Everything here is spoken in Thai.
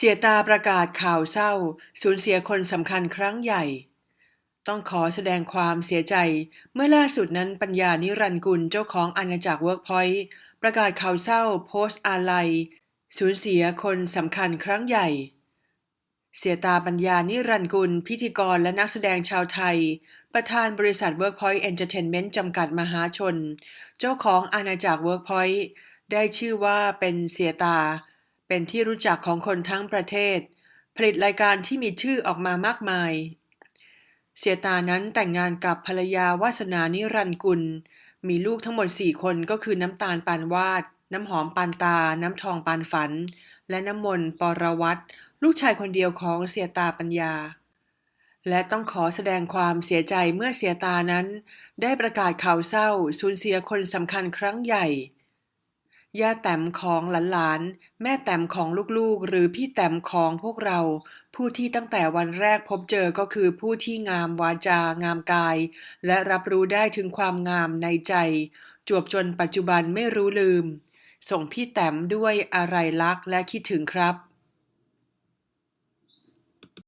เสียตาประกาศข่าวเศร้า สูญเสียคนสำคัญครั้งใหญ่ ต้องขอแสดงความเสียใจ เมื่อล่าสุดนั้นปัญญานิรันกุลเจ้าของอาณาจักรเวิร์กพอยต์ประกาศข่าวเศร้าโพสต์อาลัย สูญเสียคนสำคัญครั้งใหญ่ เสียตาปัญญานิรันกุล พิธีกรและนักแสดงชาวไทย ประธานบริษัท Workpoint Entertainment จำกัดมหาชน เจ้าของอาณาจักร Workpoint ได้ชื่อว่าเป็นเสียตา เป็นที่รู้จักของคนทั้งประเทศ ผลิตรายการที่มีชื่อออกมามากมาย เสียตานั้นแต่งงานกับภรรยาวาสนานิรันกุล มีลูกทั้งหมด4คนก็คือน้ำตาลปานวาด น้ำหอมปานตา น้ำทองปานฝัน และน้ำมนต์ปรวัตรลูกชายคนเดียวของเสียตาปัญญา และต้องขอแสดงความเสียใจเมื่อเสียตานั้น ได้ประกาศข่าวเศร้าสูญเสียคนสำคัญครั้งใหญ่ ย่าแต้มของหลานๆ แม่แต้มของลูกๆ หรือพี่แต้มของพวกเรา ผู้ที่ตั้งแต่วันแรกพบเจอก็คือผู้ที่งามวาจา งามกาย และรับรู้ได้ถึงความงามในใจ จวบจนปัจจุบันไม่รู้ลืม ส่งพี่แต้มด้วยอะไรลักและคิดถึงครับ